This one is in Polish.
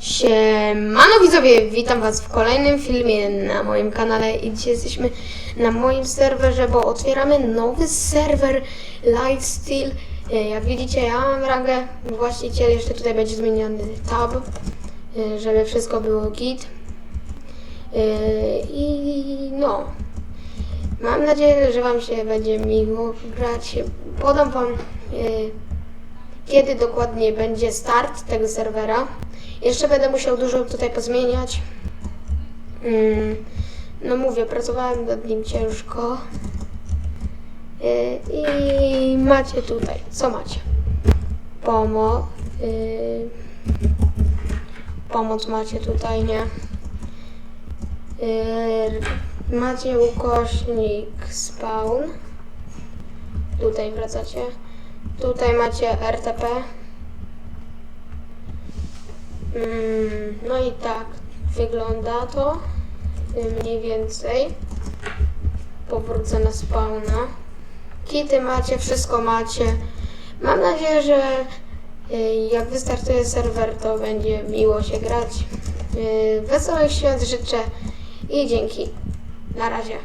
Siemano widzowie, witam was w kolejnym filmie na moim kanale i dzisiaj jesteśmy na moim serwerze, bo otwieramy nowy serwer Lifestyle. Jak widzicie ja mam rangę właściciel, jeszcze tutaj będzie zmieniony tab, e, żeby wszystko było git. E, I no, mam nadzieję, że wam się będzie miło grać. Podam wam e, kiedy dokładnie będzie start tego serwera. Jeszcze będę musiał dużo tutaj pozmieniać. Mm, no mówię, pracowałem nad nim ciężko. Y, I macie tutaj, co macie? Pomoc. pomoc macie tutaj, nie? Y, macie ukośnik spawn. Tutaj wracacie. Tutaj macie RTP. Mm, no i tak wygląda to y, mniej więcej. Powrócę na spawna. Kity macie, wszystko macie. Mam nadzieję, że y, jak wystartuje serwer, to będzie miło się grać. Y, Wesołych świąt życzę i dzięki. Na razie.